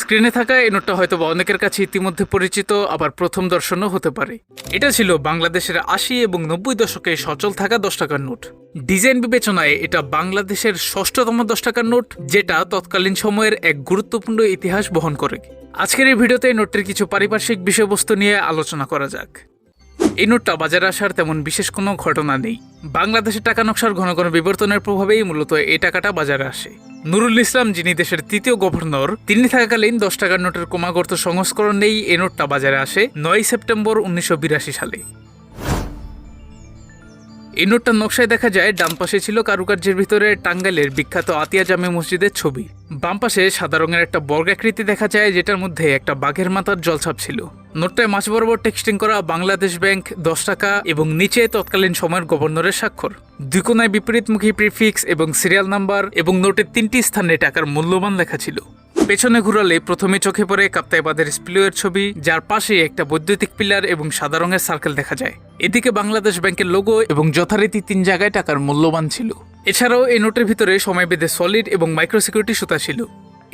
স্ক্রিনে থাকা এই নোটটা হয়তো বা অনেকের কাছে ইতিমধ্যে পরিচিত, আবার প্রথম দর্শনও হতে পারে। এটা ছিল বাংলাদেশের আশি এবং নব্বই দশকে সচল থাকা দশ টাকার নোট। ডিজাইন বিবেচনায় এটা বাংলাদেশের ষষ্ঠতম দশ টাকার নোট, যেটা তৎকালীন সময়ের এক গুরুত্বপূর্ণ ইতিহাস বহন করে। আজকের এই ভিডিওতে নোটটির কিছু পারিপার্শ্বিক বিষয়বস্তু নিয়ে আলোচনা করা যাক। এই নোটটা বাজারে আসার তেমন বিশেষ কোনো ঘটনা নেই। বাংলাদেশের টাকা নকশার ঘন ঘন বিবর্তনের প্রভাবেই মূলত এই টাকাটা বাজারে আসে। নুরুল ইসলাম, যিনি দেশের তৃতীয় গভর্নর, তিনি থাকাকালীন দশ টাকার নোটের ক্রমাগত সংস্করণেই এই নোটটা বাজারে আসে নয় সেপ্টেম্বর উনিশশো বিরাশি সালে। এই নোটটার নকশায় দেখা যায়, ডান পাশে ছিল কারুকার্যের ভিতরে টাঙ্গাইলের বিখ্যাত আতিয়া জামে মসজিদের ছবি। বাম পাশে সাদা রঙের একটা বর্গাকৃতি দেখা যায়, যেটার মধ্যে একটা বাঘের মাথার জলছাপ ছিল। নোটটায় মাছ বরাবর টেক্সটিং করা বাংলাদেশ ব্যাংক দশ টাকা এবং নিচে তৎকালীন সময়ের গভর্নরের স্বাক্ষর। দুই কোনায় বিপরীতমুখী প্রিফিক্স এবং সিরিয়াল নাম্বার এবং নোটের তিনটি স্থানে টাকার মূল্যবান লেখা ছিল। পেছনে ঘুরালে প্রথমে চোখে পড়ে কাপ্তাইবাদের স্প্লিওয়ের ছবি, যার পাশে একটা বৈদ্যুতিক পিলার এবং সাদা রঙের সার্কেল দেখা যায়। এদিকে বাংলাদেশ ব্যাংকের লোগো এবং যথারীতি তিন জায়গায় টাকার মূল্যবান ছিল। এছাড়াও এই নোটের ভিতরে সময় বেঁধে সলিড এবং মাইক্রো সিকিউরিটি সুতা ছিল।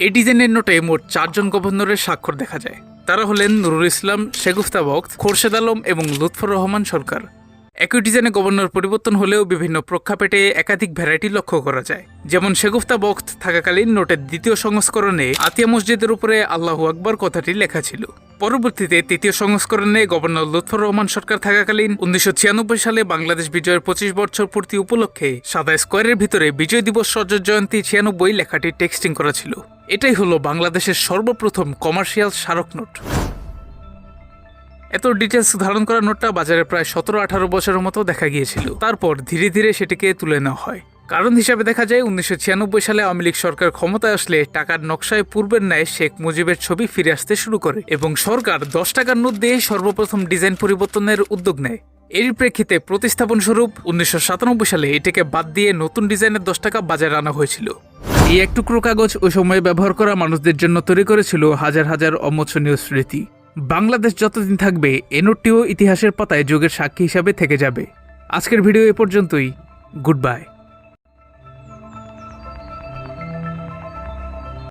এই ডিজাইনের নোটে মোট চারজন গভর্নরের স্বাক্ষর দেখা যায়। তারা হলেন নুরুল ইসলাম শেগুফতা বক্ত খোরশেদ আলম এবং লুৎফর রহমান সরকার। একই ডিজাইনে গভর্নর পরিবর্তন হলেও বিভিন্ন প্রক্ষাপেটে একাধিক ভ্যারাইটি লক্ষ্য করা যায়। যেমন শেগুফতা বক্ত থাকাকালীন নোটের দ্বিতীয় সংস্করণে আতিয়া মসজিদের উপরে আল্লাহ আকবর কথাটি লেখা ছিল। পরবর্তীতে তৃতীয় সংস্করণে গভর্নর লুৎফর রহমান সরকার থাকাকালীন উনিশশো ছিয়ানব্বই সালে বাংলাদেশ বিজয়ের পঁচিশ বছর পূর্তি উপলক্ষে সাদা স্কোয়ারের ভিতরে বিজয় দিবস রজত জয়ন্তী ছিয়ানব্বই লেখাটি টেক্সটিং করা ছিল। এটাই হলো বাংলাদেশের সর্বপ্রথম কমার্শিয়াল স্মারক নোট। এত ডিটেলস ধারণ করা নোটটা বাজারে প্রায় সতেরো আঠারো বছরের মতো দেখা গিয়েছিল। তারপর ধীরে ধীরে সেটিকে তুলে নেওয়া হয়। কারণ হিসাবে দেখা যায়, উনিশশো ছিয়ানব্বই সালে আওয়ামী লীগ সরকার ক্ষমতায় আসলে টাকার নকশায় পূর্বের ন্যায় শেখ মুজিবের ছবি ফিরে আসতে শুরু করে এবং সরকার দশ টাকার নোট দিয়ে সর্বপ্রথম ডিজাইন পরিবর্তনের উদ্যোগ নেয়। এর প্রেক্ষিতে প্রতিস্থাপন স্বরূপ উনিশশো সাতানব্বই সালে এটাকে বাদ দিয়ে নতুন ডিজাইনের দশ টাকা বাজারে আনা হয়েছিল। এই এক টুকরো কাগজ ওই সময়ে ব্যবহার করা মানুষদের জন্য তৈরি করেছিল হাজার হাজার অমোচনীয় স্মৃতি। বাংলাদেশ যতদিন থাকবে, এ ইতিহাসের পাতায় যুগের সাক্ষী হিসাবে থেকে যাবে। আজকের ভিডিও এ পর্যন্তই। Good bye.